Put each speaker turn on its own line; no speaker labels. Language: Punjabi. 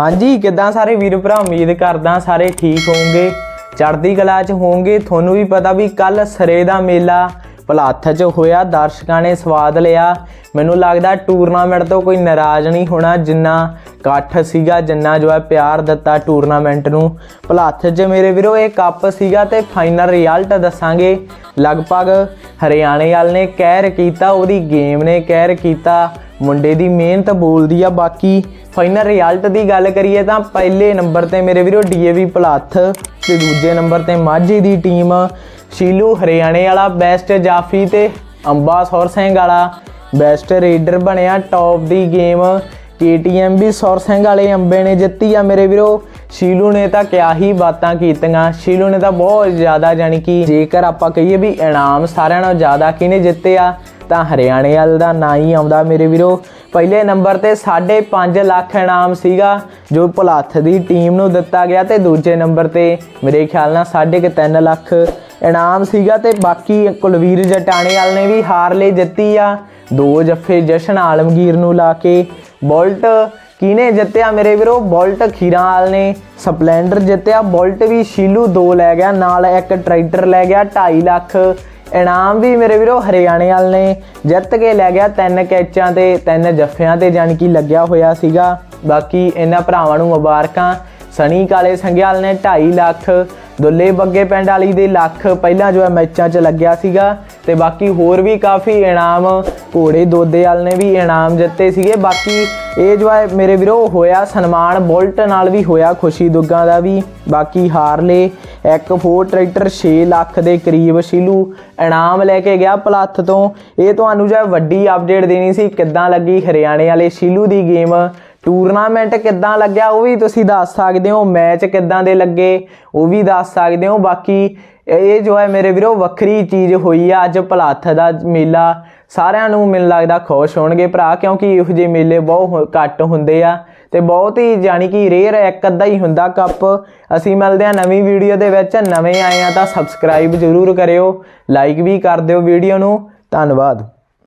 ਹਾਂਜੀ, ਕਿੱਦਾਂ ਸਾਰੇ ਵੀਰ ਭਰਾ? ਉਮੀਦ ਕਰਦਾ ਸਾਰੇ ਠੀਕ ਹੋਵੋਗੇ। ਚੜ੍ਹਦੀ ਕਲਾ 'ਚ ਹੋਵੋਗੇ। ਤੁਹਾਨੂੰ ਵੀ ਪਤਾ ਵੀ ਕੱਲ ਸਰੇ ਦਾ ਮੇਲਾ ਭਲਾਥ 'ਚ ਹੋਇਆ, ਦਰਸ਼ਕਾਂ ਨੇ ਸਵਾਦ ਲਿਆ। ਮੈਨੂੰ ਲੱਗਦਾ ਟੂਰਨਾਮੈਂਟ ਤੋਂ ਕੋਈ ਨਾਰਾਜ਼ ਨਹੀਂ ਹੋਣਾ। ਜਿੰਨਾ ਇਕੱਠ ਸੀਗਾ, ਜਿੰਨਾ ਜੋ ਹੈ ਪਿਆਰ ਦਿੱਤਾ ਟੂਰਨਾਮੈਂਟ ਨੂੰ। ਭਲਾਥ 'ਚ ਮੇਰੇ ਵੀਰੋ, ਇਹ ਕੱਪ ਸੀਗਾ ਤੇ ਫਾਈਨਲ ਰਿਜ਼ਲਟ ਦੱਸਾਂਗੇ। ਲਗਭਗ ਹਰਿਆਣੇ ਵਾਲ ਨੇ ਕਹਿਰ ਕੀਤਾ, ਉਹਦੀ ਗੇਮ ਨੇ ਕਹਿਰ ਕੀਤਾ। ਮੁੰਡੇ ਦੀ ਮਿਹਨਤ ਬੋਲਦੀ ਆ ਬਾਕੀ। ਫਾਈਨਲ ਰਿਜ਼ਲਟ ਦੀ ਗੱਲ ਕਰੀਏ ਤਾਂ ਪਹਿਲੇ ਨੰਬਰ ਤੇ ਮੇਰੇ ਵੀਰੋ ਡੀਏਵੀ ਪਲੱਥ ਤੇ ਦੂਜੇ ਨੰਬਰ ਤੇ ਮਾਝੇ ਦੀ ਟੀਮ ਸ਼ੀਲੂ ਹਰਿਆਣੇ ਵਾਲਾ ਬੈਸਟ ਜਾਫੀ ਤੇ ਅੰਬਾ ਸੌਰ ਸਿੰਘ ਵਾਲਾ। ਬੈਸਟ ਰੇਡਰ ਬਣਿਆ ਟੌਪ ਦੀ ਗੇਮ KTM ਵੀ ਸੌਰ ਸਿੰਘ ਵਾਲੇ ਅੰਬੇ ਨੇ ਜਿੱਤੀ ਆ ਮੇਰੇ ਵੀਰੋ। ਸ਼ੀਲੂ ਨੇ ਤਾਂ ਕਿਆ ਹੀ ਬਾਤਾਂ ਕੀਤੀਆਂ। ਸ਼ੀਲੂ ਨੇ ਤਾਂ ਬਹੁਤ ਜ਼ਿਆਦਾ ਜਾਨੀ ਕਿ ਜੇਕਰ ਆਪਾਂ ਕਹੀਏ ਵੀ ਇਨਾਮ ਸਾਰਿਆਂ ਨਾਲੋਂ ਜ਼ਿਆਦਾ ਕਿਹਨੇ ਜਿੱਤੇ ਆ, ਤਾਂ ਹਰਿਆਣੇ ਵਾਲ ਦਾ ਨਾਂ ਹੀ ਆਉਂਦਾ ਮੇਰੇ ਵੀਰੋ। ਪਹਿਲੇ ਨੰਬਰ ਤੇ 5.5 ਲੱਖ ਇਨਾਮ ਸੀਗਾ, ਜੋ ਭੁਲੱਥ ਦੀ ਟੀਮ ਨੂੰ ਦਿੱਤਾ ਗਿਆ ਤੇ ਦੂਜੇ ਨੰਬਰ ਤੇ ਮੇਰੇ ਖਿਆਲ ਨਾਲ 3.5 ਲੱਖ ਇਨਾਮ ਸੀਗਾ ਤੇ ਬਾਕੀ ਕੁਲਵੀਰ ਜਟਾਣੇ ਵਾਲ ਨੇ ਵੀ ਹਾਰ ਲਈ ਜਿੱਤੀ ਆ। ਦੋ ਜੱਫੇ ਜਸ਼ਨ ਆਲਮਗੀਰ ਨੂੰ ਲਾ ਕੇ ਬੋਲਟ ਕਿਹਨੇ ਜਿੱਤਿਆ ਮੇਰੇ ਵੀਰੋ? ਬੋਲਟ ਖੀਰਾਂ ਵਾਲ ਨੇ। ਸਪਲੈਂਡਰ ਜਿੱਤਿਆ। ਬੋਲਟ ਵੀ ਸ਼ੀਲੂ 2 ਲੈ ਗਿਆ, ਨਾਲ ਇੱਕ ਟਰੈਕਟਰ ਲੈ ਗਿਆ 2.5 ਲੱਖ। ਇਨਾਮ ਵੀ ਮੇਰੇ ਵੀਰੋ ਹਰਿਆਣੇ ਵਾਲ ਨੇ। ਜਿੱਤ ਕੇ ਲੈ ਗਿਆ ਤਿੰਨ ਕੈਚਾਂ ਤੇ, ਤਿੰਨ ਜੱਫਿਆਂ ਤੇ ਜਾਣੀ ਕਿ ਲੱਗਿਆ ਹੋਇਆ ਸੀਗਾ। ਬਾਕੀ ਇਹਨਾਂ ਭਰਾਵਾਂ ਨੂੰ ਮੁਬਾਰਕਾਂ। ਸਣੀ ਕਾਲੇ ਸੰਘਿਆਲ ਨੇ 2.5 ਲੱਖ। ਦੁੱਲੇ ਬੱਗੇ ਪਿੰਡ ਵਾਲੀ ਦੇ ਲੱਖ। ਪਹਿਲਾਂ ਜੋ ਹੈ ਮੈਚਾਂ 'ਚ ਲੱਗਿਆ ਸੀਗਾ। ਤੇ ਬਾਕੀ ਹੋਰ ਵੀ ਕਾਫੀ ਇਨਾਮ ਘੋੜੇ ਦੋਦੇ ਵਾਲ ਨੇ ਵੀ ਇਨਾਮ ਜਿੱਤੇ ਸੀਗੇ। ਬਾਕੀ ਇਹ ਜੋ ਹੈ ਮੇਰੇ ਵੀਰੋ, ਹੋਇਆ ਸਨਮਾਨ, ਬੁਲਟ ਨਾਲ ਵੀ ਹੋਇਆ ਖੁਸ਼ੀ ਦੁੱਗਾ ਦਾ ਵੀ। ਬਾਕੀ ਹਾਰਲੇ, ਇੱਕ ਫੋਰ ਟਰੈਕਟਰ 6 ਲੱਖ ਦੇ ਕਰੀਬ ਸ਼ੀਲੂ ਇਨਾਮ ਲੈ ਕੇ ਗਿਆ ਪਲੱਥ ਤੋਂ। ਇਹ ਤੁਹਾਨੂੰ ਜੋ ਹੈ ਵੱਡੀ ਅਪਡੇਟ ਦੇਣੀ ਸੀ, ਕਿੱਦਾਂ ਲੱਗੀ ਹਰਿਆਣੇ ਵਾਲੇ ਸ਼ੀਲੂ ਦੀ ਗੇਮ ਟੂਰਨਾਮੈਂਟ ਕਿੱਦਾਂ ਲੱਗਿਆ, ਉਹ ਵੀ ਤੁਸੀਂ ਦੱਸ ਸਕਦੇ ਹੋ। ਮੈਚ ਕਿੱਦਾਂ ਦੇ ਲੱਗੇ, ਉਹ ਵੀ ਦੱਸ ਸਕਦੇ ਹੋ। ਬਾਕੀ ਇਹ ਜੋ ਹੈ ਮੇਰੇ ਵੀਰੋ, ਵੱਖਰੀ ਚੀਜ਼ ਹੋਈ ਆ, ਅੱਜ ਭਲਾਥ ਦਾ ਮੇਲਾ। ਸਾਰਿਆਂ ਨੂੰ ਮੈਨੂੰ ਲੱਗਦਾ ਖੁਸ਼ ਹੋਣਗੇ ਭਰਾ, ਕਿਉਂਕਿ ਇਹੋ ਜਿਹੇ ਮੇਲੇ ਬਹੁਤ ਘੱਟ ਹੁੰਦੇ ਆ ਤੇ ਬਹੁਤ ਹੀ ਜਾਨੀ ਕਿ ਰੇਅਰ ਇੱਕ ਅੱਧਾ ਹੀ ਹੁੰਦਾ ਕੱਪ। ਅਸੀਂ ਮਿਲਦੇ ਆ ਨਵੀਂ ਵੀਡੀਓ ਦੇ ਵਿੱਚ। ਨਵੇਂ ਆਏ ਆ ਤਾਂ ਸਬਸਕ੍ਰਾਈਬ ਜ਼ਰੂਰ ਕਰਿਓ ਲਾਈਕ ਵੀ ਕਰ ਦਿਓ ਵੀਡੀਓ ਨੂੰ। ਧੰਨਵਾਦ।